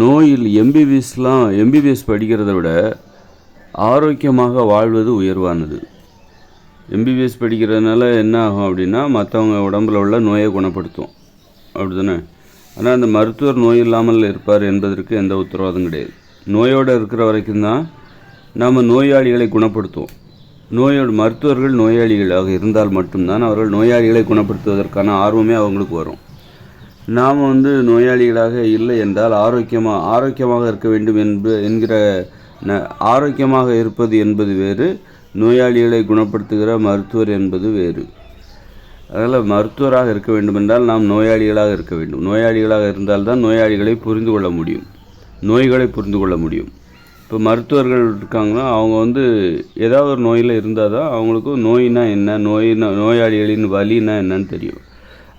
நோயில் எம்பிபிஎஸ்லாம் எம்பிபிஎஸ் படிக்கிறத விட ஆரோக்கியமாக வாழ்வது உயர்வானது. எம்பிபிஎஸ் படிக்கிறதுனால என்ன ஆகும் அப்படின்னா மற்றவங்க உடம்புல உள்ள நோயை குணப்படுத்தும். அப்படி தானே ஆனால் அந்த மருத்துவர் நோய் இல்லாமல் இருப்பார் என்பதற்கு எந்த உத்தரவாதம் கிடையாது. நோயோடு இருக்கிற வரைக்கும் தான் நாம் நோயாளிகளை குணப்படுத்துவோம். நோயோட மருத்துவர்கள் நோயாளிகளாக இருந்தால் மட்டும்தான் அவர்கள் நோயாளிகளை குணப்படுத்துவதற்கான ஆர்வமே அவங்களுக்கு வரும். நாம் வந்து நோயாளிகளாக இல்லை என்றால் ஆரோக்கியமாக ஆரோக்கியமாக இருக்க வேண்டும் என்ப என்கிற ந ஆரோக்கியமாக இருப்பது என்பது வேறு நோயாளிகளை குணப்படுத்துகிற மருத்துவர் என்பது வேறு. அதனால் மருத்துவராக இருக்க வேண்டுமென்றால் நாம் நோயாளிகளாக இருக்க வேண்டும். நோயாளிகளாக இருந்தால்தான் நோயாளிகளை புரிந்து கொள்ள முடியும். நோய்களை புரிந்து கொள்ள முடியும். இப்போ மருத்துவர்கள் இருக்காங்கன்னா அவங்க வந்து ஏதாவது ஒரு நோயில் இருந்தால் தான் அவங்களுக்கு நோயினா என்ன நோயினா நோயாளிகளின் வலின்னா என்னன்னு தெரியும்.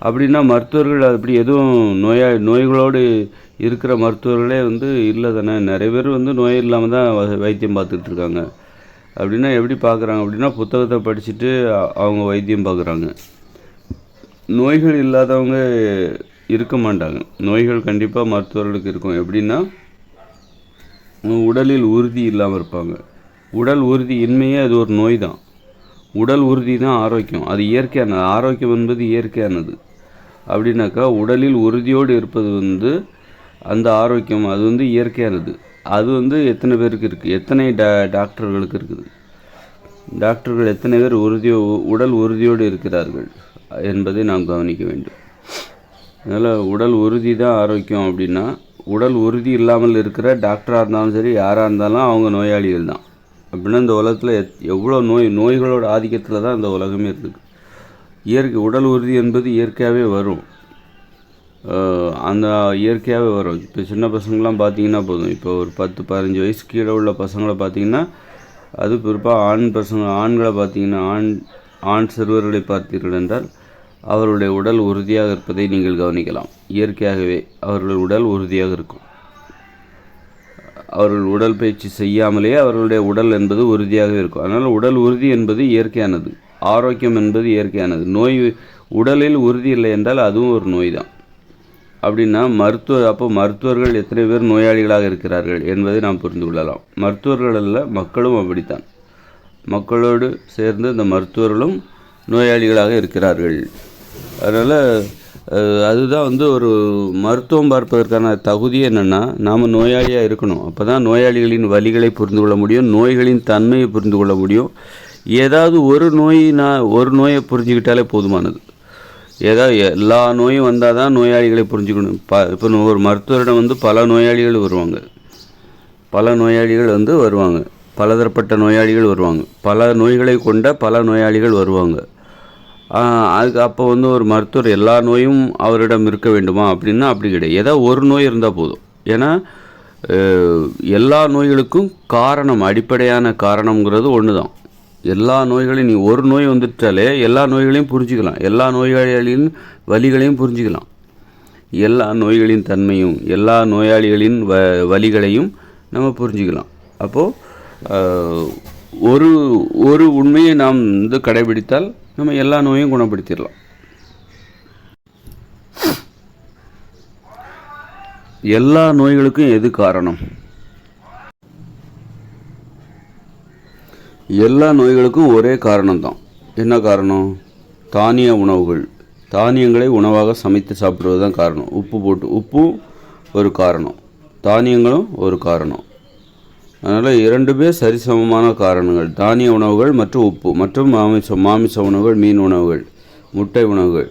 அப்படின்னா மருத்துவர்கள் அப்படி எதுவும் நோயா நோய்களோடு இருக்கிற மருத்துவர்களே வந்து இல்லை தானே. நிறைய பேர் வந்து நோய் இல்லாமல் தான் வைத்தியம் பார்த்துட்டு இருக்காங்க. அப்படின்னா எப்படி பார்க்குறாங்க அப்படின்னா புத்தகத்தை படிச்சுட்டு அவங்க வைத்தியம் பார்க்குறாங்க. நோய்கள் இல்லாதவங்க இருக்க மாட்டாங்க. நோய்கள் கண்டிப்பாக மருத்துவர்களுக்கு இருக்கும். எப்படின்னா உடலில் உறுதி இல்லாமல் இருப்பாங்க. உடல் உறுதி இன்மையே அது ஒரு நோய் தான். உடல் உறுதி தான் ஆரோக்கியம். அது இயற்கையானது. ஆரோக்கியம் என்பது இயற்கையானது. அப்படின்னாக்கா உடலில் உறுதியோடு இருப்பது வந்து அந்த ஆரோக்கியம் அது வந்து இயற்கையானது. அது வந்து எத்தனை பேருக்கு இருக்குது எத்தனை டா டாக்டர்களுக்கு இருக்குது? டாக்டர்கள் எத்தனை பேர் உறுதியோ உடல் உறுதியோடு இருக்கிறார்கள் என்பதை நாம் கவனிக்க வேண்டும். அதனால் உடல் உறுதி தான் ஆரோக்கியம் அப்படின்னா உடல் உறுதி இல்லாமல் இருக்கிற டாக்டராக இருந்தாலும் சரி யாராக இருந்தாலும் அவங்க நோயாளிகள் தான். அப்படின்னா இந்த உலகத்தில் எத் எவ்வளோ நோய் நோய்களோட ஆதிக்கத்தில் தான் இந்த உலகமே இருக்குது. இயற்கை உடல் உறுதி என்பது இயற்கையாகவே வரும். அந்த இயற்கையாகவே வரும். இப்போ சின்ன பசங்களாம் பார்த்தீங்கன்னா போதும். இப்போ ஒரு பத்து பதினஞ்சு வயசு கீழே உள்ள பசங்களை பார்த்தீங்கன்னா அது குறிப்பாக ஆண் பசங்க ஆண்களை பார்த்தீங்கன்னா ஆண் ஆண் சிறுவர்களை பார்த்தீர்கள் என்றால் அவர்களுடைய உடல் உறுதியாக இருப்பதை நீங்கள் கவனிக்கலாம். இயற்கையாகவே அவர்கள் உடல் உறுதியாக இருக்கும். அவர்கள் உடல் பயிற்சி செய்யாமலேயே அவர்களுடைய உடல் என்பது உறுதியாகவே இருக்கும். அதனால் உடல் உறுதி என்பது இயற்கையானது. ஆரோக்கியம் என்பது இயற்கையானது. நோய் உடலில் உறுதி இல்லை என்றால் அதுவும் ஒரு நோய் தான் அப்படின்னா மருத்துவ அப்போ மருத்துவர்கள் எத்தனை பேர் நோயாளிகளாக இருக்கிறார்கள் என்பதை நாம் புரிந்து கொள்ளலாம். மருத்துவர்கள் அல்ல மக்களும் அப்படித்தான். மக்களோடு சேர்ந்து இந்த மருத்துவர்களும் நோயாளிகளாக இருக்கிறார்கள். அதனால் அதுதான் வந்து ஒரு மருத்துவம் பார்ப்பதற்கான தகுதி என்னென்னா நாம் நோயாளியாக இருக்கணும். அப்போ தான் நோயாளிகளின் வலிகளை புரிந்து கொள்ள முடியும் நோய்களின் தன்மையை புரிந்து கொள்ள முடியும். ஏதாவது ஒரு நோய் நான் ஒரு நோயை புரிஞ்சுக்கிட்டாலே போதுமானது. ஏதாவது எல்லா நோயும் வந்தால் தான் நோயாளிகளை புரிஞ்சுக்கணும். ப இப்போ ஒரு மருத்துவரிடம் வந்து பல நோயாளிகள் வருவாங்க. பல நோயாளிகள் வந்து வருவாங்க. பலதரப்பட்ட நோயாளிகள் வருவாங்க. பல நோய்களை கொண்ட பல நோயாளிகள் வருவாங்க. அதுக்கு அப்போ வந்து ஒரு மருத்துவர் எல்லா நோயும் அவரிடம் இருக்க வேண்டுமா அப்படின்னா அப்படி கிடையாது. ஏதோ ஒரு நோய் இருந்தால் போதும். ஏன்னா எல்லா நோய்களுக்கும் காரணம் அடிப்படையான காரணங்கிறது ஒன்று தான் எல்லா நோய்களையும் நீ ஒரு நோய் வந்துட்டாலே எல்லா நோய்களையும் புரிஞ்சுக்கலாம். எல்லா நோயாளிகளின் வலிகளையும் புரிஞ்சுக்கலாம். எல்லா நோய்களின் தன்மையும் எல்லா நோயாளிகளின் வ வலிகளையும் நம்ம புரிஞ்சுக்கலாம். அப்போது ஒரு ஒரு உண்மையை நாம் வந்து கடைபிடித்தால் நம்ம எல்லா நோயும் குணப்படுத்திடலாம். எல்லா நோய்களுக்கும் எது காரணம்? எல்லா நோய்களுக்கும் ஒரே காரணம்தான். என்ன காரணம்? தானிய உணவுகள். தானியங்களை உணவாக சமைத்து சாப்பிடுவது தான் காரணம். உப்பு போட்டு உப்பும் ஒரு காரணம். தானியங்களும் ஒரு காரணம். அதனால் இரண்டுமே சரிசமமான காரணங்கள். தானிய உணவுகள் மற்றும் உப்பு மற்றும் மாமிசம் மாமிச உணவுகள் மீன் உணவுகள் முட்டை உணவுகள்.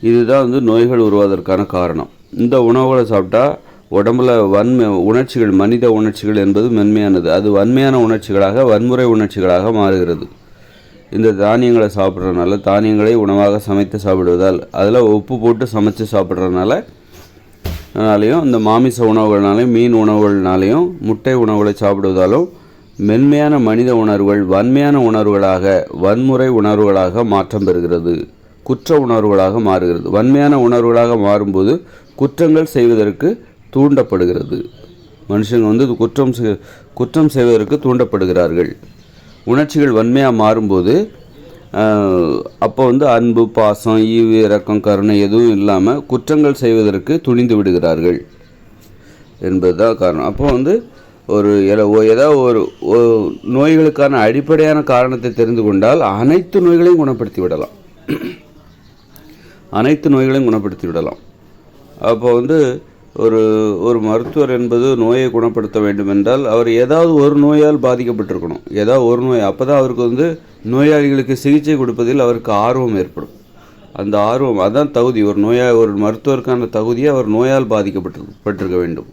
இதுதான் வந்து நோய்கள் உருவாவதற்கான காரணம். இந்த உணவுகளை சாப்பிட்டா உடம்புல வன்மை உணர்ச்சிகள் மனித உணர்ச்சிகள் என்பது மென்மையானது. அது வன்மையான உணர்ச்சிகளாக வன்முறை உணர்ச்சிகளாக மாறுகிறது. இந்த தானியங்களை சாப்பிட்றதுனால தானியங்களை உணவாக சமைத்து சாப்பிடுவதால் அதில் உப்பு போட்டு சமைச்சு சாப்பிட்றதுனால அதனாலையும் இந்த மாமிச உணவுகள்னாலையும் மீன் உணவுகள்னாலையும் முட்டை உணவுகளை சாப்பிடுவதாலும் மென்மையான மனித உணர்வுகள் வன்மையான உணர்வுகளாக வன்முறை உணர்வுகளாக மாற்றம் பெறுகிறது. குற்ற உணர்வுகளாக மாறுகிறது. வன்மையான உணர்வுகளாக மாறும்போது குற்றங்கள் செய்வதற்கு தூண்டப்படுகிறது. மனுஷங்க வந்து குற்றம் செய்- குற்றம் செய்வதற்கு தூண்டப்படுகிறார்கள். உணர்ச்சிகள் வன்மையாக மாறும்போது அப்போ வந்து அன்பு பாசம் ஈவு இரக்கம் கருணை எதுவும் இல்லாமல் குற்றங்கள் செய்வதற்கு துணிந்து விடுகிறார்கள் என்பது தான் காரணம். அப்போ வந்து ஒரு ஏதாவது ஒரு நோய்களுக்கான அடிப்படையான காரணத்தை தெரிந்து கொண்டால் அனைத்து நோய்களையும் குணப்படுத்தி விடலாம். அனைத்து நோய்களையும் குணப்படுத்தி விடலாம். அப்போ வந்து ஒரு ஒரு மருத்துவர் என்பது நோயை குணப்படுத்த வேண்டும் என்றால் அவர் ஏதாவது ஒரு நோயால் பாதிக்கப்பட்டிருக்கணும். ஏதாவது ஒரு நோய் அப்போ தான் அவருக்கு வந்து நோயாளிகளுக்கு சிகிச்சை கொடுப்பதில் அவருக்கு ஆர்வம் ஏற்படும். அந்த ஆர்வம் அதான் தகுதி. ஒரு நோயா ஒரு மருத்துவருக்கான தகுதியை அவர் நோயால் பாதிக்கப்பட்டு பட்டிருக்க வேண்டும்.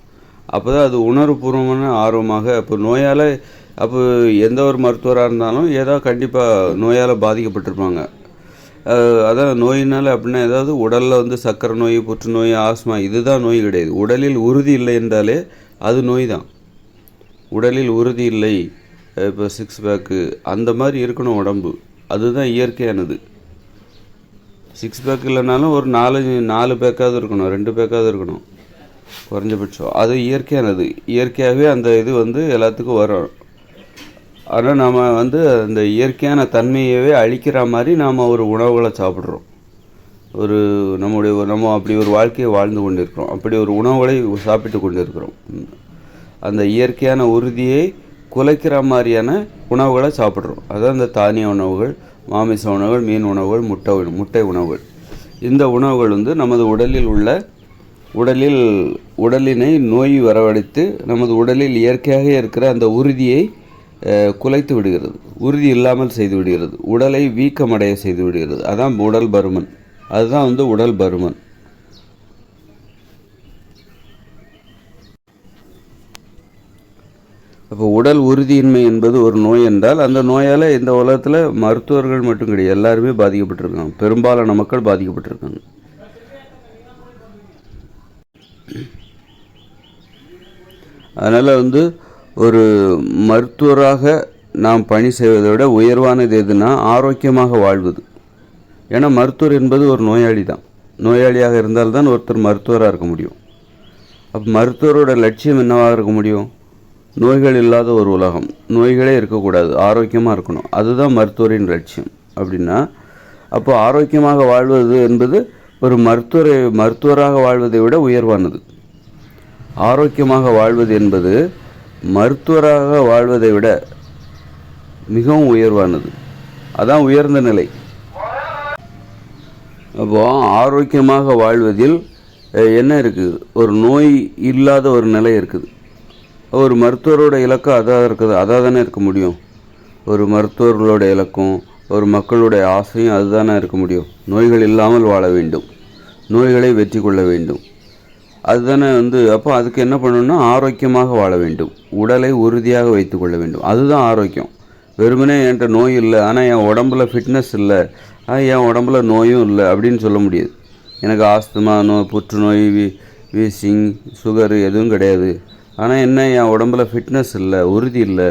அப்போ தான் அது உணர்வுபூர்வமான ஆர்வமாக அப்போ நோயால் அப்போ எந்த ஒரு மருத்துவராக இருந்தாலும் ஏதாவது கண்டிப்பாக நோயால் பாதிக்கப்பட்டிருப்பாங்க. அதான் நோயினால் அப்படின்னா ஏதாவது உடலில் வந்து சர்க்கரை நோய் புற்றுநோய் ஆஸ்மா இதுதான் நோய் கிடையாது. உடலில் உறுதி இல்லை என்றாலே அது நோய் தான் உடலில் உறுதி இல்லை இப்போ சிக்ஸ் பேக்கு அந்த மாதிரி இருக்கணும் உடம்பு. அதுதான் இயற்கையானது. சிக்ஸ் பேக் இல்லைனாலும் ஒரு நாலு நாலு பேக்காவது இருக்கணும் ரெண்டு பேக்காவது இருக்கணும். குறைஞ்சபட்சம். அது இயற்கையானது. இயற்கையாகவே அந்த இது வந்து எல்லாத்துக்கும் வரும். ஆனால் நாம் வந்து அந்த இயற்கையான தன்மையவே அழிக்கிற மாதிரி நாம் ஒரு உணவுகளை சாப்பிட்றோம். ஒரு நம்முடைய நம்ம அப்படி ஒரு வாழ்க்கையை வாழ்ந்து கொண்டிருக்கிறோம். அப்படி ஒரு உணவுகளை சாப்பிட்டு கொண்டிருக்கிறோம். அந்த இயற்கையான உறுதியை குலைக்கிற மாதிரியான உணவுகளை சாப்பிட்றோம். அதான் இந்த தானிய உணவுகள் மாமிச உணவுகள் மீன் உணவுகள் முட்டை முட்டை உணவுகள். இந்த உணவுகள் வந்து நமது உடலில் உள்ள உடலில் உடலினை நோய் வரவழைத்து நமது உடலில் இயற்கையாக இருக்கிற அந்த உறுதியை குலைத்து விடுகிறது உறுதி இல்லாமல் செய்து விடுகிறது உடலை வீக்கமடைய செய்து விடுகிறது. அதான் உடல் பருமன். அதுதான் வந்து உடல் பருமன். அப்போ உடல் உறுதியின்மை என்பது ஒரு நோய் என்றால் அந்த நோயால் இந்த உலகத்தில் மருத்துவர்கள் மட்டும் கிடையாது எல்லாருமே பாதிக்கப்பட்டிருக்காங்க. பெரும்பாலான மக்கள் பாதிக்கப்பட்டிருக்காங்க. அதனால் வந்து ஒரு மருத்துவராக நாம் பணி செய்வதை விட உயர்வானது எதுனா ஆரோக்கியமாக வாழ்வது. ஏன்னா மருத்துவர் என்பது ஒரு நோயாளி தான் நோயாளியாக இருந்தால்தான் ஒருத்தர் மருத்துவராக இருக்க முடியும். அப்போ மருத்துவரோட லட்சியம் என்னவாக இருக்க முடியும்? நோய்கள் இல்லாத ஒரு உலகம். நோய்களே இருக்கக்கூடாது. ஆரோக்கியமாக இருக்கணும். அதுதான் மருத்துவரின் லட்சியம். அப்படின்னா அப்போ ஆரோக்கியமாக வாழ்வது என்பது ஒரு மருத்துவரை மருத்துவராக வாழ்வதை விட உயர்வானது. ஆரோக்கியமாக வாழ்வது என்பது மருத்துவராக வாழ்வதை விட மிகவும் உயர்வானது. அதான் உயர்ந்த நிலை. அப்போ ஆரோக்கியமாக வாழ்வதில் என்ன இருக்குது ஒரு நோய் இல்லாத ஒரு நிலை இருக்குது. ஒரு மருத்துவரோட இலக்கம் அதாக இருக்குது அதாக தானே இருக்க முடியும். ஒரு மருத்துவர்களோட இலக்கம் ஒரு மக்களுடைய ஆசையும் அதுதானே இருக்க முடியும். நோய்கள் இல்லாமல் வாழ வேண்டும். நோய்களை வெற்றி கொள்ள வேண்டும். அதுதானே வந்து அப்போ அதுக்கு என்ன பண்ணணும்னா ஆரோக்கியமாக வாழ வேண்டும். உடலை உறுதியாக வைத்து கொள்ள வேண்டும். அதுதான் ஆரோக்கியம். வெறுமனே என்கிட்ட நோய் இல்லை ஆனால் என் உடம்புல ஃபிட்னஸ் இல்லை ஆனால் என் உடம்புல நோயும் இல்லை அப்படின்னு சொல்ல முடியாது. எனக்கு ஆஸ்துமா நோய் புற்றுநோய் வி வீசிங் சுகரு எதுவும் கிடையாது. ஆனால் என்ன என் உடம்புல ஃபிட்னஸ் இல்லை உறுதி இல்லை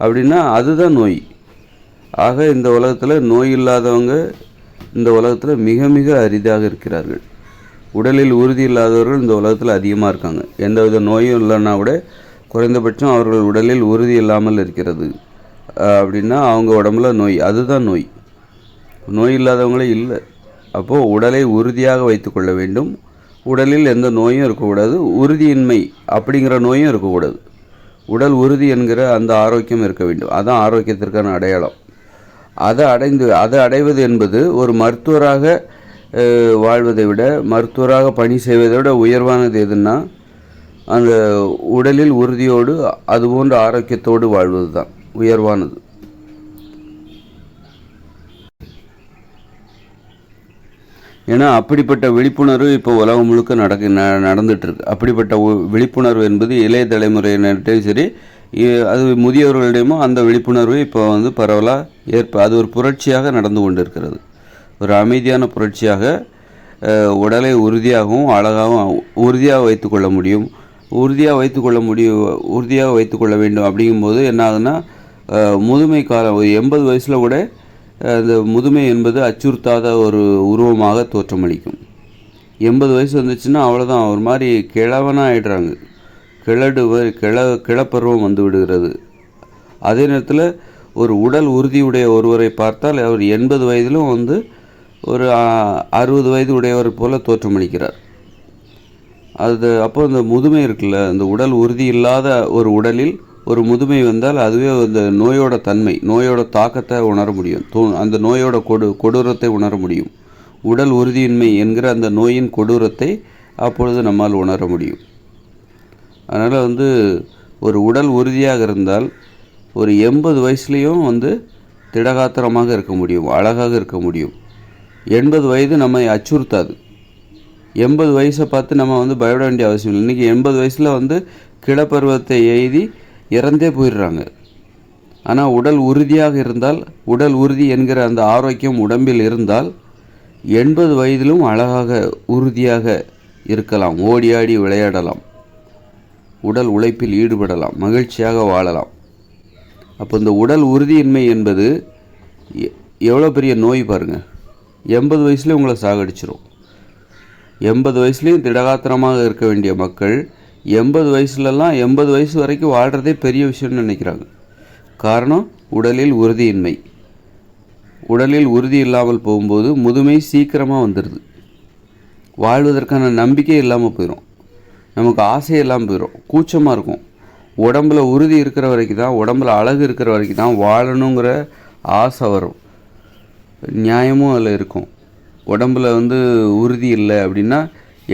அப்படின்னா அதுதான் நோய். ஆக இந்த உலகத்தில் நோய் இல்லாதவங்க இந்த உலகத்தில் மிக மிக அரிதாக இருக்கிறார்கள். உடலில் உறுதி இல்லாதவர்கள் இந்த உலகத்தில் அதிகமாக இருக்காங்க. எந்தவித நோயும் இல்லைன்னா கூட குறைந்தபட்சம் அவர்கள் உடலில் உறுதி இல்லாமல் இருக்கிறது. அப்படின்னா அவங்க உடம்புல நோய். அதுதான் நோய். நோய் இல்லாதவங்களே இல்லை. அப்போது உடலை உறுதியாக வைத்துக்கொள்ள வேண்டும். உடலில் எந்த நோயும் இருக்கக்கூடாது. உறுதியின்மை அப்படிங்கிற நோயும் இருக்கக்கூடாது. உடல் உறுதி என்கிற அந்த ஆரோக்கியம் இருக்க வேண்டும். அதுதான் ஆரோக்கியத்திற்கான அடையாளம். அதை அடைந்து அதை அடைவது என்பது ஒரு மருத்துவராக வாழ்வதை விட மருத்துவராக பணி செய்வதை விட உயர்வானது எதுன்னா அந்த உடலில் உறுதியோடு அதுபோன்ற ஆரோக்கியத்தோடு வாழ்வது தான் உயர்வானது. ஏன்னா அப்படிப்பட்ட விழிப்புணர்வு இப்போ உலகம் முழுக்க நடக்க ந நடந்துட்டு இருக்கு அப்படிப்பட்ட விழிப்புணர்வு என்பது இளைய தலைமுறையினர்கிட்டையும் சரி அது முதியவர்களிடமும் அந்த விழிப்புணர்வு இப்போ வந்து பரவலாக ஏற்ப அது ஒரு புரட்சியாக நடந்து கொண்டிருக்கிறது. ஒரு அமைதியான புரட்சியாக உடலை உறுதியாகவும் அழகாகவும் உறுதியாக வைத்துக்கொள்ள முடியும். உறுதியாக வைத்துக்கொள்ள முடியும் உறுதியாக வைத்துக்கொள்ள வேண்டும். அப்படிங்கும்போது என்ன ஆகுதுன்னா முதுமை காலம் ஒரு எண்பது வயசில் கூட அந்த இந்த முதுமை என்பது அச்சுறுத்தாத ஒரு உருவமாக தோற்றமளிக்கும். எண்பது வயசு வந்துச்சுன்னா அவ்வளோதான் ஒரு மாதிரி கிழவனாக ஆகிடுறாங்க கிழடு கிள கிழ கிளப்பருவம் வந்து விடுகிறது. அதே நேரத்தில் ஒரு உடல் உறுதியுடைய ஒருவரை பார்த்தால் அவர் எண்பது வயதிலும் வந்து ஒரு அறுபது வயது உடையவர் போல தோற்றமளிக்கிறார். அது அப்போ இந்த முதுமை இருக்குல்ல இந்த உடல் உறுதி இல்லாத ஒரு உடலில் ஒரு முதுமை வந்தால் அதுவே அந்த நோயோட தன்மை நோயோட தாக்கத்தை உணர முடியும். தோ அந்த நோயோட கொடு கொடூரத்தை உணர முடியும். உடல் உறுதியின்மை என்கிற அந்த நோயின் கொடூரத்தை அப்பொழுது நம்மால் உணர முடியும். அதனால் வந்து ஒரு உடல் உறுதியாக இருந்தால் ஒரு எண்பது வயசுலேயும் வந்து திடகாத்திரமாக இருக்க முடியும் அழகாக இருக்க முடியும். எண்பது வயது நம்மை அச்சுறுத்தாது. எண்பது வயசை பார்த்து நம்ம வந்து பயப்பட வேண்டிய அவசியம் இல்லை. இன்றைக்கி எண்பது வயசில் வந்து கிளப்பருவத்தை எழுதி இறந்தே போயிடுறாங்க. ஆனால் உடல் உறுதியாக இருந்தால் உடல் உறுதி என்கிற அந்த ஆரோக்கியம் உடம்பில் இருந்தால் எண்பது வயதிலும் அழகாக உறுதியாக இருக்கலாம். ஓடி ஆடி விளையாடலாம். உடல் உழைப்பில் ஈடுபடலாம். மகிழ்ச்சியாக வாழலாம். அப்போ இந்த உடல் உறுதியின்மை என்பது எ- எவ்வளோ பெரிய நோய் பாருங்கள் எண்பது வயசுலேயும் உங்களை சாகடிச்சிரும். எண்பது வயசுலேயும் திடகாத்திரமாக இருக்க வேண்டிய மக்கள் எண்பது வயசுலலாம் எண்பது வயசு வரைக்கும் வாழ்கிறதே பெரிய விஷயம்னு நினைக்கிறாங்க. காரணம் உடலில் உறுதியின்மை. உடலில் உறுதி இல்லாமல் போகும்போது முதுமை சீக்கிரமாக வந்துடுது வாழ்வதற்கான நம்பிக்கை இல்லாமல் போயிடும் நமக்கு ஆசை இல்லாமல் போயிடும் கூச்சமாக இருக்கும். உடம்புல உறுதி இருக்கிற வரைக்கும் தான் உடம்புல அழகு இருக்கிற வரைக்கும் தான் வாழணுங்கிற ஆசை வரும். நியாயமும் அதில் இருக்கும். உடம்புல வந்து உறுதி இல்லை அப்படின்னா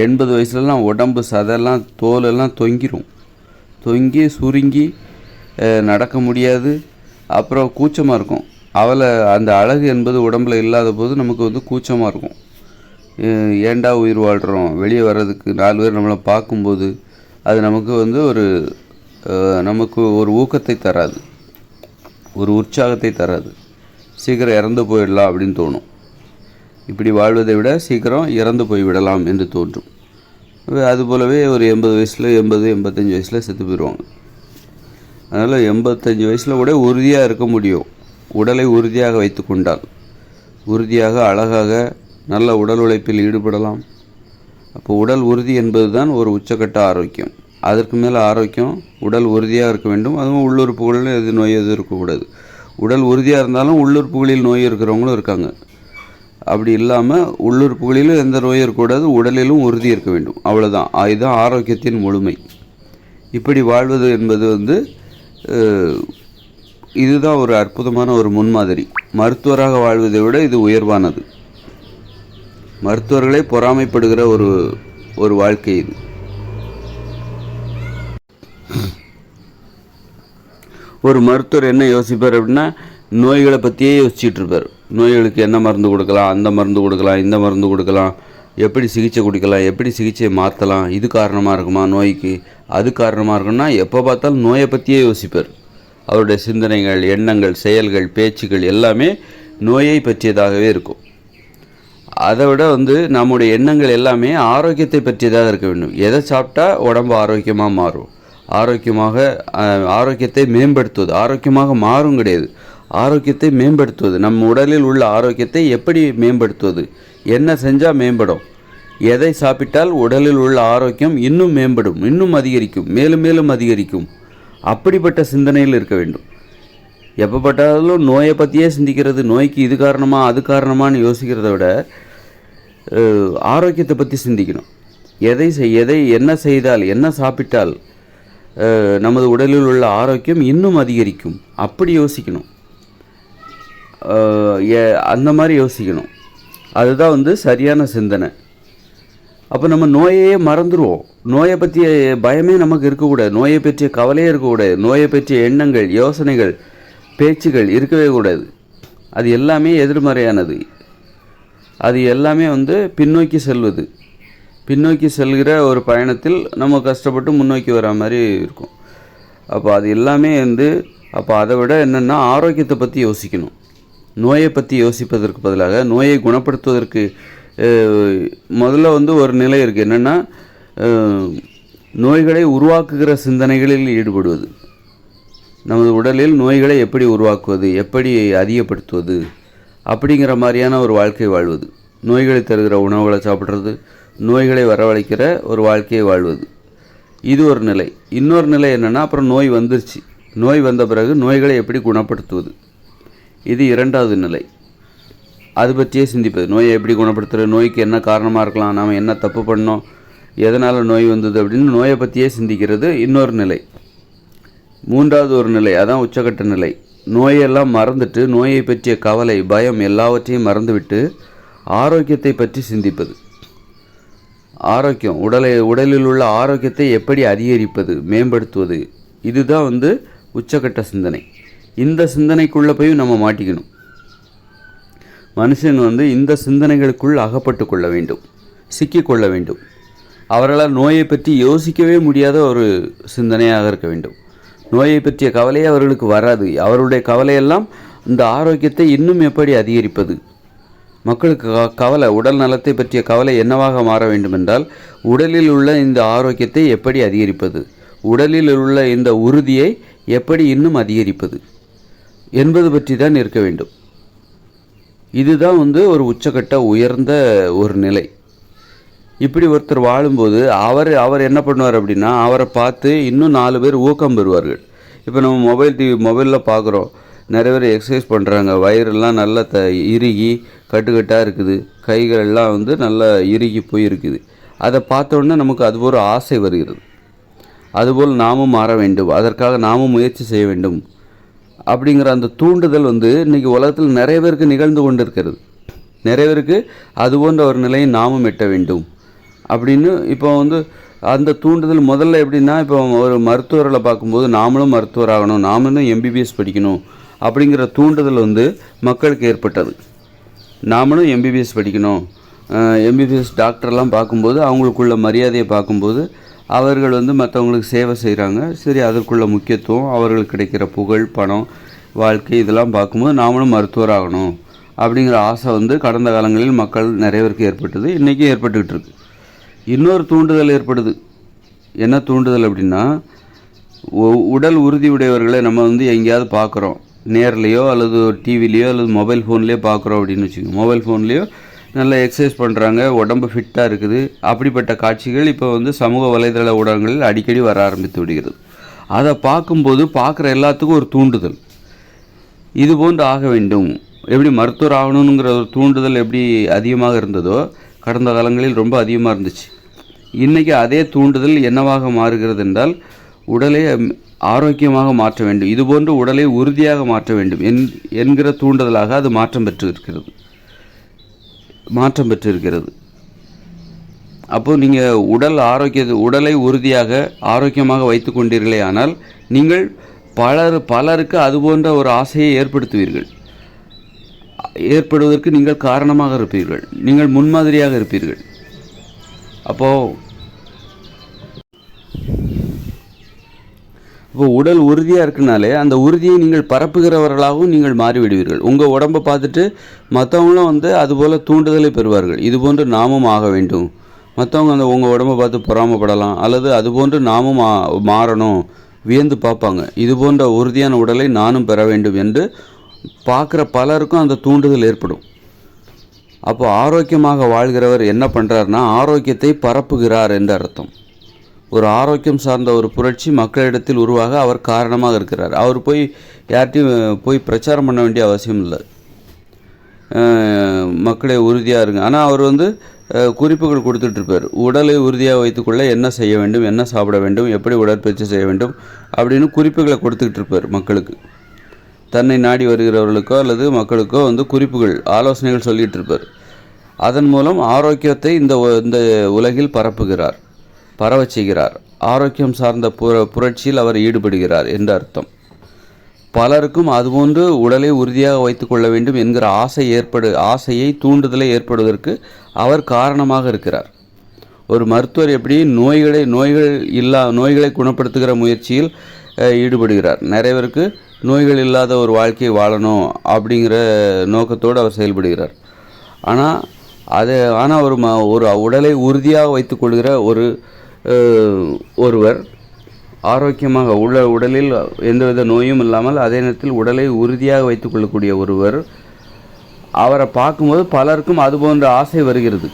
எண்பது வயசுலலாம் உடம்பு சதெல்லாம் தோலெல்லாம் தொங்கிரும். தொங்கி சுருங்கி நடக்க முடியாது. அப்புறம் கூச்சமாக இருக்கும். அவளை அந்த அழகு என்பது உடம்புல இல்லாத போது நமக்கு வந்து கூச்சமாக இருக்கும். ஏண்டா ஏன்டா உயிர் வாழ்கிறோம் வெளியே வர்றதுக்கு நாலு பேர் நம்மளை பார்க்கும்போது அது நமக்கு வந்து ஒரு நமக்கு ஒரு ஊக்கத்தை தராது. ஒரு உற்சாகத்தை தராது. சீக்கிரம் இறந்து போயிடலாம் அப்படின்னு தோணும். இப்படி வாழ்வதை விட சீக்கிரம் இறந்து போய் விடலாம் என்று தோன்றும். அது- அதுபோலவே ஒரு எண்பது வயசில் எண்பது எண்பத்தஞ்சு வயசில் செத்து போயிடுவாங்க. அதனால் எண்பத்தஞ்சு வயசில் கூட உறுதியாக இருக்க முடியும். உடலை உறுதியாக வைத்து கொண்டால். உறுதியாக அழகாக நல்ல உடல் உழைப்பில் ஈடுபடலாம். அப்போ உடல் உறுதி என்பது தான் ஒரு உச்சக்கட்ட ஆரோக்கியம். அதற்கு மேலே ஆரோக்கியம் உடல் உறுதியாக இருக்க வேண்டும். அதுவும் உள்ளுறுப்புகளில் எது நோய் எதுவும் இருக்கக்கூடாது. உடல் உறுதியாக இருந்தாலும் உள்ளுறுப்புகளில் நோய் இருக்கிறவங்களும் இருக்காங்க. அப்படி இல்லாமல் உள்ளுறுப்புகளிலும் எந்த நோயும் இருக்கக்கூடாது உடலிலும் உறுதி இருக்க வேண்டும். அவ்வளோதான் இதுதான் ஆரோக்கியத்தின் முழுமை. இப்படி வாழ்வது என்பது வந்து இதுதான் ஒரு அற்புதமான ஒரு முன்மாதிரி. மருத்துவராக வாழ்வதை விட இது உயர்வானது. மருத்துவர்களே பொறாமைப்படுகிற ஒரு ஒரு வாழ்க்கை இது. ஒரு மருத்துவர் என்ன யோசிப்பார் அப்படின்னா நோய்களை பற்றியே யோசிச்சுட்டு இருப்பார் நோய்களுக்கு என்ன மருந்து கொடுக்கலாம் அந்த மருந்து கொடுக்கலாம் இந்த மருந்து கொடுக்கலாம் எப்படி சிகிச்சை கொடுக்கலாம் எப்படி சிகிச்சையை மாற்றலாம் இது காரணமாக இருக்குமா நோய்க்கு அது காரணமாக இருக்குன்னா எப்போ பார்த்தாலும் நோயை பற்றியே யோசிப்பார். அவருடைய சிந்தனைகள் எண்ணங்கள் செயல்கள் பேச்சுகள் எல்லாமே நோயை பற்றியதாகவே இருக்கும். அதை விட வந்து நம்முடைய எண்ணங்கள் எல்லாமே ஆரோக்கியத்தை பற்றியதாக இருக்க வேண்டும். எதை சாப்பிட்டா உடம்பு ஆரோக்கியமாக மாறும்? ஆரோக்கியமாக ஆரோக்கியத்தை மேம்படுத்துவது ஆரோக்கியமாக மாறும் கிடையாது. ஆரோக்கியத்தை மேம்படுத்துவது நம் உடலில் உள்ள ஆரோக்கியத்தை எப்படி மேம்படுத்துவது என்ன செஞ்சால் மேம்படும் எதை சாப்பிட்டால் உடலில் உள்ள ஆரோக்கியம் இன்னும் மேம்படும் இன்னும் அதிகரிக்கும் மேலும் மேலும் அதிகரிக்கும். அப்படிப்பட்ட சிந்தனையில் இருக்க வேண்டும். எப்போ பட்டாலும் நோயை பற்றியே சிந்திக்கிறது நோய்க்கு இது காரணமாக அது காரணமானு யோசிக்கிறத விட ஆரோக்கியத்தை பற்றி சிந்திக்கணும். எதை செய் எதை என்ன செய்தால் என்ன சாப்பிட்டால் நமது உடலில் உள்ள ஆரோக்கியம் இன்னும் அதிகரிக்கும். அப்படி யோசிக்கணும். அந்த மாதிரி யோசிக்கணும். அதுதான் வந்து சரியான சிந்தனை. அப்போ நம்ம நோயையே மறந்துடுவோம் நோயை பற்றிய பயமே நமக்கு இருக்கக்கூடாது. நோயை பற்றிய கவலையே இருக்கக்கூடாது. நோயை பற்றிய எண்ணங்கள் யோசனைகள் பேச்சுகள் இருக்கவே கூடாது. அது எல்லாமே எதிர்மறையானது. அது எல்லாமே வந்து பின்னோக்கி செல்வது. பின்னோக்கி செல்கிற ஒரு பயணத்தில் நம்ம கஷ்டப்பட்டு முன்னோக்கி வர மாதிரி இருக்கும். அப்போ அது எல்லாமே வந்து அப்போ அதை விட என்னென்னா ஆரோக்கியத்தை பற்றி யோசிக்கணும். நோயை பற்றி யோசிப்பதற்கு பதிலாக நோயை குணப்படுத்துவதற்கு முதல்ல வந்து ஒரு நிலை இருக்குது என்னென்னா நோய்களை உருவாக்குகிற சிந்தனைகளில் ஈடுபடுவது. நமது உடலில் நோய்களை எப்படி உருவாக்குவது எப்படி அதிகப்படுத்துவது அப்படிங்கிற மாதிரியான ஒரு வாழ்க்கை வாழ்வது. நோய்களை தருகிற உணவுகளை சாப்பிட்றது நோய்களை வரவழைக்கிற ஒரு வாழ்க்கையை வாழ்வது. இது ஒரு நிலை. இன்னொரு நிலை என்னென்னா அப்புறம் நோய் வந்துருச்சு. நோய் வந்த பிறகு நோய்களை எப்படி குணப்படுத்துவது? இது இரண்டாவது நிலை. அது பற்றியே சிந்திப்பது. நோயை எப்படி குணப்படுத்துறது? நோய்க்கு என்ன காரணமாக இருக்கலாம்? நாம் என்ன தப்பு பண்ணோம்? எதனால் நோய் வந்தது அப்படின்னு நோயை பற்றியே சிந்திக்கிறது இன்னொரு நிலை. மூன்றாவது ஒரு நிலை அதான் உச்சக்கட்ட நிலை. நோயெல்லாம் மறந்துட்டு நோயை பற்றிய கவலை பயம் எல்லாவற்றையும் மறந்துவிட்டு ஆரோக்கியத்தை பற்றி சிந்திப்பது. ஆரோக்கியம். உடலை உடலில் உள்ள ஆரோக்கியத்தை எப்படி அதிகரிப்பது மேம்படுத்துவது இதுதான் வந்து உச்சக்கட்ட சிந்தனை. இந்த சிந்தனைக்குள்ளே போய் நம்ம மாட்டிக்கணும். மனுஷன் வந்து இந்த சிந்தனைகளுக்குள் அகப்பட்டு கொள்ள வேண்டும் சிக்கிக்கொள்ள வேண்டும். அவர்களால் நோயை பற்றி யோசிக்கவே முடியாத ஒரு சிந்தனையாக இருக்க வேண்டும். நோயை பற்றிய கவலையே அவர்களுக்கு வராது. அவருடைய கவலையெல்லாம் இந்த ஆரோக்கியத்தை இன்னும் எப்படி அதிகரிப்பது மக்களுக்கு க- கவலை உடல் நலத்தை பற்றிய கவலை என்னவாக மாற வேண்டுமென்றால் உடலில் உள்ள இந்த ஆரோக்கியத்தை எப்படி அதிகரிப்பது? உடலில் உள்ள இந்த உறுதியை எப்படி இன்னும் அதிகரிப்பது? என்பது பற்றி தான் இருக்க வேண்டும். இதுதான் வந்து ஒரு உச்சக்கட்ட உயர்ந்த ஒரு நிலை. இப்படி ஒருத்தர் வாழும்போது அவர் அவர் என்ன பண்ணுவார் அப்படின்னா அவரை பார்த்து இன்னும் நாலு பேர் ஊக்கம் பெறுவார்கள். இப்போ நம்ம மொபைல் டிவி மொபைலில் பார்க்குறோம். நிறைய பேர் எக்ஸசைஸ் பண்ணுறாங்க வயிறெல்லாம் நல்லா த இறுகி கட்டுக்கட்டாக இருக்குது. கைகள் எல்லாம் வந்து நல்லா இறுகி போயிருக்குது. அதை பார்த்தோன்னே நமக்கு அது ஒரு ஆசை வருகிறது. அதுபோல் நாமும் மாற வேண்டும். அதற்காக நாமும் முயற்சி செய்ய வேண்டும். அப்படிங்கிற அந்த தூண்டுதல் வந்து இன்றைக்கி உலகத்தில் நிறைய பேருக்கு நிகழ்ந்து கொண்டு இருக்கிறது நிறைய பேருக்கு அது போன்ற ஒரு நிலையை நாமும் எட்ட வேண்டும். அப்படின்னு இப்போ வந்து அந்த தூண்டுதல் முதல்ல எப்படின்னா இப்போ ஒரு மருத்துவர்களை பார்க்கும்போது நாமளும் மருத்துவர் ஆகணும் நாமளும் எம்பிபிஎஸ் படிக்கணும் அப்படிங்கிற தூண்டுதல் வந்து மக்களுக்கு ஏற்பட்டது. நாமளும் எம்பிபிஎஸ் படிக்கணும். எம்பிபிஎஸ் டாக்டர்லாம் பார்க்கும்போது அவங்களுக்குள்ள மரியாதையை பார்க்கும்போது அவர்கள் வந்து மற்றவங்களுக்கு சேவை செய்கிறாங்க சரி அதற்குள்ள முக்கியத்துவம் அவர்களுக்கு கிடைக்கிற புகழ் பணம் வாழ்க்கை இதெல்லாம் பார்க்கும்போது நாமளும் மருத்துவராகணும் அப்படிங்கிற ஆசை வந்து கடந்த காலங்களில் மக்கள் நிறைய பேருக்கு ஏற்பட்டது. இன்றைக்கும் ஏற்பட்டுக்கிட்டு இருக்கு. இன்னொரு தூண்டுதல் ஏற்படுது. என்ன தூண்டுதல் அப்படின்னா உ- உடல் உறுதி உடையவர்களை நம்ம வந்து எங்கேயாவது பார்க்குறோம். நேர்லேயோ அல்லது டிவிலேயோ அல்லது மொபைல் ஃபோன்லேயோ பார்க்குறோம் அப்படின்னு வச்சுக்கோங்க. மொபைல் ஃபோன்லேயோ நல்லா எக்ஸசைஸ் பண்ணுறாங்க உடம்பு ஃபிட்டாக இருக்குது. அப்படிப்பட்ட காட்சிகள் இப்போ வந்து சமூக வலைதள ஊடகங்களில் அடிக்கடி வர ஆரம்பித்து விடுகிறது. அதை பார்க்கும்போது பார்க்குற எல்லாத்துக்கும் ஒரு தூண்டுதல். இது போன்று ஆக வேண்டும். எப்படி மருத்துவர் ஆகணுங்கிற ஒரு தூண்டுதல் எப்படி அதிகமாக இருந்ததோ கடந்த காலங்களில் ரொம்ப அதிகமாக இருந்துச்சு. இன்றைக்கி அதே தூண்டுதல் என்னவாக மாறுகிறது என்றால் உடலை ஆரோக்கியமாக மாற்ற வேண்டும். இது போன்று உடலை உறுதியாக மாற்ற வேண்டும் என் என்கிற தூண்டுதலாக அது மாற்றம் பெற்று இருக்கிறது மாற்றம் பெற்றிருக்கிறது. அப்போ நீங்கள் உடல் ஆரோக்கிய உடலை உறுதியாக ஆரோக்கியமாக வைத்து கொண்டீர்களே ஆனால் நீங்கள் பலர் பலருக்கு அது போன்ற ஒரு ஆசையை ஏற்படுத்துவீர்கள். ஏற்படுவதற்கு நீங்கள் காரணமாக இருப்பீர்கள். நீங்கள் முன்மாதிரியாக இருப்பீர்கள். அப்போது இப்போ உடல் உறுதியாக இருக்குனாலே அந்த உறுதியை நீங்கள் பரப்புகிறவர்களாகவும் நீங்கள் மாறிவிடுவீர்கள். உங்கள் உடம்பை பார்த்துட்டு மற்றவங்களும் வந்து அதுபோல் தூண்டுதலை பெறுவார்கள். இது போன்று நாமும் ஆக வேண்டும். மற்றவங்க அந்த உங்கள் உடம்பை பார்த்து பொறாமப்படலாம். அல்லது அதுபோன்று நாமும் மா- மாறணும். வியந்து பார்ப்பாங்க. இது போன்ற உறுதியான உடலை நானும் பெற வேண்டும் என்று பார்க்குற பலருக்கும் அந்த தூண்டுதல் ஏற்படும். அப்போ ஆரோக்கியமாக வாழ்கிறவர் என்ன பண்ணுறாருன்னா ஆரோக்கியத்தை பரப்புகிறார் என்று அர்த்தம். ஒரு ஆரோக்கியம் சார்ந்த ஒரு புரட்சி மக்களிடத்தில் உருவாக அவர் காரணமாக இருக்கிறார். அவர் போய் யார்கிட்டையும் போய் பிரச்சாரம் பண்ண வேண்டிய அவசியம் இல்லை. மக்களே உறுதியாக இருங்க. ஆனால் அவர் வந்து குறிப்புகள் கொடுத்துட்ருப்பார். உடலை உறுதியாக வைத்துக்கொள்ள என்ன செய்ய வேண்டும் என்ன சாப்பிட வேண்டும் எப்படி உடற்பயிற்சி செய்ய வேண்டும் அப்படின்னு குறிப்புகளை கொடுத்துக்கிட்டு இருப்பார் மக்களுக்கு. தன்னை நாடி வருகிறவர்களுக்கோ அல்லது மக்களுக்கோ வந்து குறிப்புகள் ஆலோசனைகள் சொல்லிகிட்டு இருப்பார் அதன் மூலம் ஆரோக்கியத்தை இந்த இந்த உலகில் பரப்புகிறார். பரவச் செய்கிறார். ஆரோக்கியம் சார்ந்த புர புரட்சியில் அவர் ஈடுபடுகிறார் என்று அர்த்தம். பலருக்கும் அதுபோன்று உடலை உறுதியாக வைத்துக்கொள்ள வேண்டும் என்கிற ஆசை ஏற்படு ஆசையை தூண்டுதலை ஏற்படுவதற்கு அவர் காரணமாக இருக்கிறார். ஒரு மருத்துவர் எப்படி நோய்களை நோய்கள் இல்லா நோய்களை குணப்படுத்துகிற முயற்சியில் ஈடுபடுகிறார். நிறைய பேருக்கு நோய்கள் இல்லாத ஒரு வாழ்க்கையை வாழணும் அப்படிங்கிற நோக்கத்தோடு அவர் செயல்படுகிறார். ஆனால் அது ஆனால் ஒரு ம ஒரு உடலை உறுதியாக வைத்துக்கொள்கிற ஒரு ஒருவர் ஆரோக்கியமாக உள்ள உடலில் எந்தவித நோயும் இல்லாமல் அதே நேரத்தில் உடலை உறுதியாக வைத்துக்கொள்ளக்கூடிய ஒருவர் அவரை பார்க்கும்போது பலருக்கும் அது போன்ற ஆசை வருகிறது.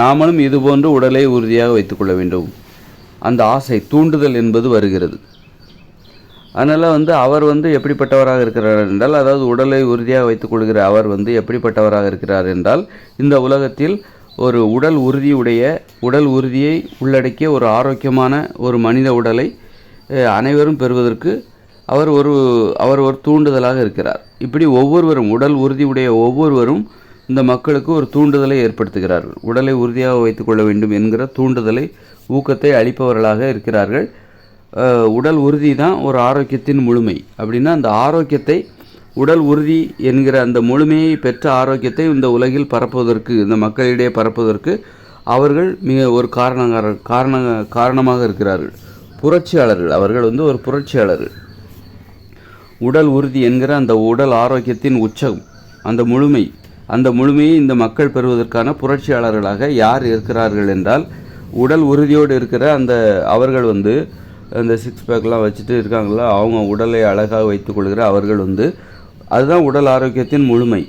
நாமளும் இது போன்று உடலை உறுதியாக வைத்துக்கொள்ள வேண்டும். அந்த ஆசை தூண்டுதல் என்பது வருகிறது. அதனால் வந்து அவர் வந்து எப்படிப்பட்டவராக இருக்கிறார் என்றால் அதாவது உடலை உறுதியாக வைத்துக்கொள்கிற அவர் வந்து எப்படிப்பட்டவராக இருக்கிறார் என்றால் இந்த உலகத்தில் ஒரு உடல் உறுதியுடைய உடல் உறுதியை உள்ளடக்கிய ஒரு ஆரோக்கியமான ஒரு மனித உடலை அனைவரும் பெறுவதற்கு அவர் ஒரு அவர் ஒரு தூண்டுதலாக இருக்கிறார். இப்படி ஒவ்வொருவரும் உடல் உறுதியுடைய ஒவ்வொருவரும் இந்த மக்களுக்கு ஒரு தூண்டுதலை ஏற்படுத்துகிறார்கள். உடலை உறுதியாக வைத்துக்கொள்ள வேண்டும் என்கிற தூண்டுதலை ஊக்கத்தை அளிப்பவர்களாக இருக்கிறார்கள். உடல் உறுதி தான் ஒரு ஆரோக்கியத்தின் முழுமை. அப்படின்னா அந்த ஆரோக்கியத்தை உடல் உறுதி என்கிற அந்த முழுமையை பெற்ற ஆரோக்கியத்தை இந்த உலகில் பரப்புவதற்கு இந்த மக்களிடையே பரப்புவதற்கு அவர்கள் மிக ஒரு காரணக்கார காரண காரணமாக இருக்கிறார்கள். புரட்சியாளர்கள் அவர்கள் வந்து ஒரு புரட்சியாளர்கள். உடல் உறுதி என்கிற அந்த உடல் ஆரோக்கியத்தின் உச்சம் அந்த முழுமை அந்த முழுமையை இந்த மக்கள் பெறுவதற்கான புரட்சியாளர்களாக யார் இருக்கிறார்கள் என்றால் உடல் உறுதியோடு இருக்கிற அந்த அவர்கள் வந்து அந்த சிக்ஸ் பேக்லாம் வச்சுட்டு இருக்காங்களா அவங்க உடலை அழகாக வைத்துக்கொள்கிற அவர்கள் வந்து அதுதான் உடல் ஆரோக்கியத்தின் முழுமை.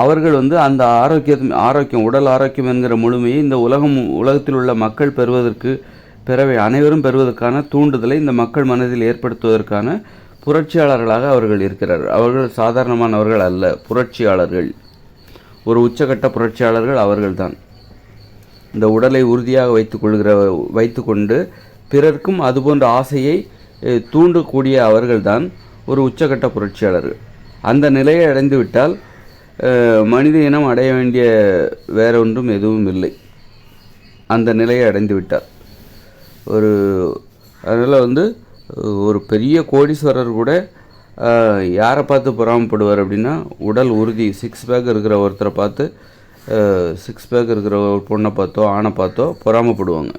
அவர்கள் வந்து அந்த ஆரோக்கியம் ஆரோக்கியம் உடல் ஆரோக்கியம் என்கிற முழுமையை இந்த உலகம் உலகத்தில் உள்ள மக்கள் பெறுவதற்கு பிறவை அனைவரும் பெறுவதற்கான தூண்டுதலை இந்த மக்கள் மனதில் ஏற்படுத்துவதற்கான புரட்சியாளர்களாக அவர்கள் இருக்கிறார்கள் அவர்கள் சாதாரணமானவர்கள் அல்ல புரட்சியாளர்கள். ஒரு உச்சகட்ட புரட்சியாளர்கள் அவர்கள்தான். இந்த உடலை உறுதியாக வைத்துக்கொள்கிற வைத்துக்கொண்டு பிறர்க்கும் அதுபோன்ற ஆசையை தூண்டக்கூடிய அவர்கள்தான் ஒரு உச்சகட்ட புரட்சியாளர்கள் அந்த நிலையை அடைந்து விட்டால் மனித இனம் அடைய வேண்டிய வேற ஒன்றும் எதுவும் இல்லை. அந்த நிலையை அடைந்து விட்டார் ஒரு அதனால் வந்து ஒரு பெரிய கோடீஸ்வரர் கூட யாரை பார்த்து பொறாமப்படுவார் அப்படின்னா உடல் உறுதி சிக்ஸ் பேக் இருக்கிற ஒருத்தரை பார்த்து சிக்ஸ் பேக் இருக்கிற ஒரு பொண்ணை பார்த்தோ ஆணை பார்த்தோ பொறாமப்படுவாங்க.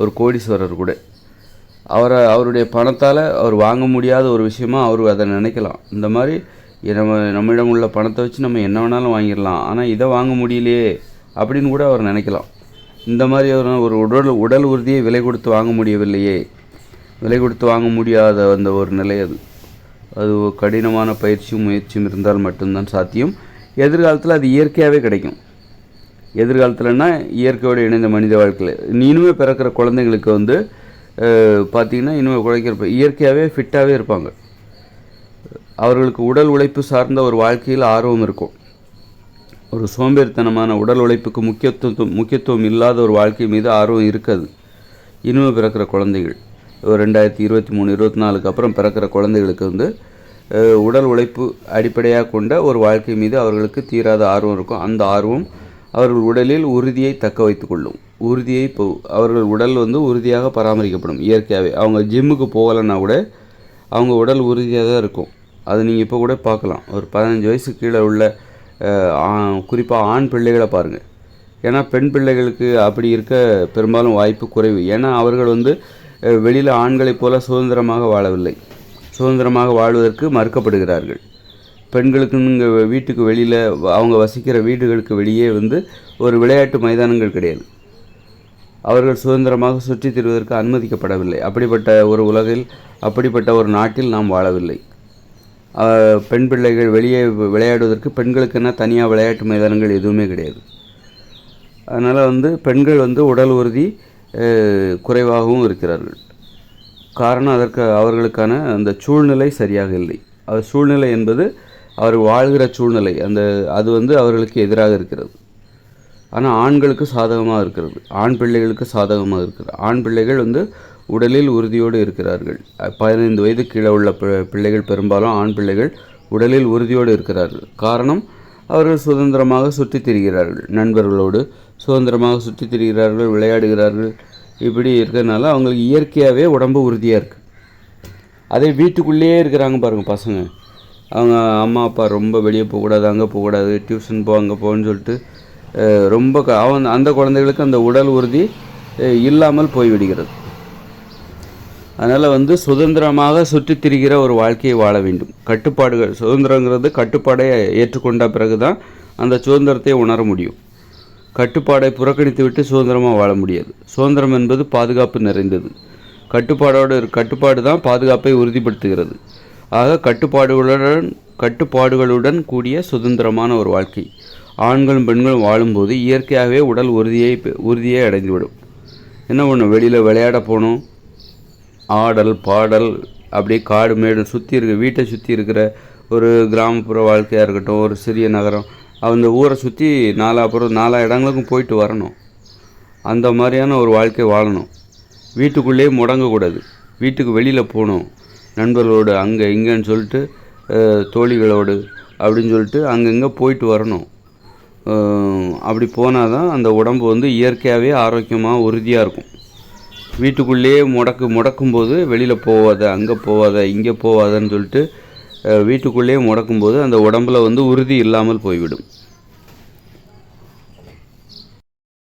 ஒரு கோடீஸ்வரர் கூட. அவரை அவருடைய பணத்தால் அவர் வாங்க முடியாத ஒரு விஷயமா அவர் அதை நினைக்கலாம். இந்த மாதிரி நம்ம நம்மிடம் உள்ள பணத்தை வச்சு நம்ம என்ன வேணாலும் வாங்கிடலாம். ஆனால் இதை வாங்க முடியலையே அப்படின்னு கூட அவர் நினைக்கலாம். இந்த மாதிரி ஒரு ஒரு உடல் உடல் உறுதியை விலை கொடுத்து வாங்க முடியவில்லையே. விலை கொடுத்து வாங்க முடியாத அந்த ஒரு நிலை அது. அது கடினமான பயிற்சியும் முயற்சியும் இருந்தால் மட்டும்தான் சாத்தியம். எதிர்காலத்தில் அது இயற்கையாகவே கிடைக்கும். எதிர்காலத்தில்னா இயற்கையோடு இணைந்த மனித வாழ்க்கையில். நீனுமே பிறக்கிற குழந்தைங்களுக்கு வந்து பார்த்திங்கன்னா இனிமே உழைக்கிறப்ப இயற்கையாகவே ஃபிட்டாகவே இருப்பாங்க. அவர்களுக்கு உடல் உழைப்பு சார்ந்த ஒரு வாழ்க்கையில் ஆர்வம் இருக்கும். ஒரு சோம்பேறித்தனமான உடல் உழைப்புக்கு முக்கியத்துவம் முக்கியத்துவம் இல்லாத ஒரு வாழ்க்கை மீது ஆர்வம் இருக்காது. இனிமே பிறக்கிற குழந்தைகள் ஒரு ரெண்டாயிரத்தி இருபத்தி மூணு இருபத்தி நாலுக்கு அப்புறம் பிறக்கிற குழந்தைகளுக்கு வந்து உடல் உழைப்பு அடிப்படையாக கொண்ட ஒரு வாழ்க்கை மீது அவர்களுக்கு தீராத ஆர்வம் இருக்கும். அந்த ஆர்வம் அவர்கள் உடலில் உறுதியை தக்க வைத்துக் கொள்ளும். உறுதியை இப்போ அவர்கள் உடல் வந்து உறுதியாக பராமரிக்கப்படும் இயற்கையாகவே அவங்க ஜிம்முக்கு போகலைன்னா கூட அவங்க உடல் உறுதியாக தான் இருக்கும். அது நீங்கள் இப்போ கூட பார்க்கலாம். ஒரு பதினஞ்சு வயசு கீழே உள்ள குறிப்பாக ஆண் பிள்ளைகளை பாருங்கள் ஏன்னா பெண் பிள்ளைகளுக்கு அப்படி இருக்க பெரும்பாலும் வாய்ப்பு குறைவு. ஏன்னா அவர்கள் வந்து வெளியில் ஆண்களைப் போல சுதந்திரமாக வாழவில்லை. சுதந்திரமாக வாழ்வதற்கு மறுக்கப்படுகிறார்கள். பெண்களுக்கு இங்கே வீட்டுக்கு வெளியில் அவங்க வசிக்கிற வீடுகளுக்கு வெளியே வந்து ஒரு விளையாட்டு மைதானங்கள் கிடையாது. அவர்கள் சுதந்திரமாக சுற்றித் திரிவதற்கு அனுமதிக்கப்படவில்லை. அப்படிப்பட்ட ஒரு உலகில் அப்படிப்பட்ட ஒரு நாட்டில் நாம் வாழவில்லை. பெண் பிள்ளைகள் வெளியே விளையாடுவதற்கு பெண்களுக்கென தனியாக விளையாட்டு மைதானங்கள் எதுவுமே கிடையாது. அதனால் வந்து பெண்கள் வந்து உடல் உறுதி குறைவாகவும் இருக்கிறார்கள். காரணம் அதற்கு அவர்களுக்கான அந்த சூழ்நிலை சரியாக இல்லை. அது சூழ்நிலை என்பது அவர் வாழ்கிற சூழ்நிலை அந்த அது வந்து அவர்களுக்கு எதிராக இருக்கிறது. ஆனால் ஆண்களுக்கு சாதகமாக இருக்கிறது. ஆண் பிள்ளைகளுக்கு சாதகமாக இருக்கிறது. ஆண் பிள்ளைகள் வந்து உடலில் உறுதியோடு இருக்கிறார்கள். பதினைந்து வயது கீழே உள்ள பி- பிள்ளைகள் பெரும்பாலும் ஆண் பிள்ளைகள் உடலில் உறுதியோடு இருக்கிறார்கள். காரணம் அவர்கள் சுதந்திரமாக சுற்றித் திரிகிறார்கள். நண்பர்களோடு சுதந்திரமாக சுற்றித் திரிகிறார்கள் விளையாடுகிறார்கள். இப்படி இருக்கிறதுனால அவங்களுக்கு இயற்கையாகவே உடம்பு உறுதியாக இருக்குது அதே வீட்டுக்குள்ளேயே இருக்கிறாங்க பாருங்கள் பசங்க. அவங்க அம்மா அப்பா ரொம்ப வெளியே போகக்கூடாது அங்கே போகக்கூடாது டியூஷன் போ அங்கே போன்னு சொல்லிட்டு ரொம்ப அவன் அந்த குழந்தைகளுக்கு அந்த உடல் உறுதி இல்லாமல் போய்விடுகிறது அதனால் வந்து சுதந்திரமாக சுற்றித் திரிகிற ஒரு வாழ்க்கையை வாழ வேண்டும். கட்டுப்பாடுகள் சுதந்திரங்கிறது கட்டுப்பாடை ஏற்றுக்கொண்ட பிறகு தான் அந்த சுதந்திரத்தை உணர முடியும். கட்டுப்பாடை புறக்கணித்து விட்டு சுதந்திரமாக வாழ முடியாது. சுதந்திரம் என்பது பாதுகாப்பு நிறைந்தது. கட்டுப்பாடோடு கட்டுப்பாடு தான் பாதுகாப்பை உறுதிப்படுத்துகிறது. ஆக கட்டுப்பாடுகளுடன் கட்டுப்பாடுகளுடன் கூடிய சுதந்திரமான ஒரு வாழ்க்கை. ஆண்களும் பெண்களும் வாழும்போது இயற்கையாகவே உடல் உறுதியை உறுதியை அடைந்துவிடும். என்ன பண்ணும் வெளியில் விளையாட போகணும் ஆடல் பாடல் அப்படியே காடு மேடு சுற்றி இருக்க வீட்டை சுற்றி இருக்கிற ஒரு கிராமப்புற வாழ்க்கையாக இருக்கட்டும் ஒரு சிறிய நகரம் அந்த ஊரை சுற்றி நாலாப்புறம் நாலா இடங்களுக்கும் போயிட்டு வரணும். அந்த மாதிரியான ஒரு வாழ்க்கை வாழணும். வீட்டுக்குள்ளேயே முடங்கக்கூடாது. வீட்டுக்கு வெளியில் போகணும். நண்பர்களோடு அங்கே இங்கேன்னு சொல்லிட்டு தோழிகளோடு அப்படின்னு சொல்லிட்டு அங்கங்கே போயிட்டு வரணும். அப்படி போனால் தான் அந்த உடம்பு வந்து இயற்கையாகவே ஆரோக்கியமாக உறுதியாக இருக்கும். வீட்டுக்குள்ளேயே முடக்கு முடக்கும்போது வெளியில் போவாத அங்கே போவாத இங்கே போவாதன்னு சொல்லிட்டு வீட்டுக்குள்ளேயே முடக்கும்போது அந்த உடம்புல வந்து உறுதி இல்லாமல் போய்விடும்.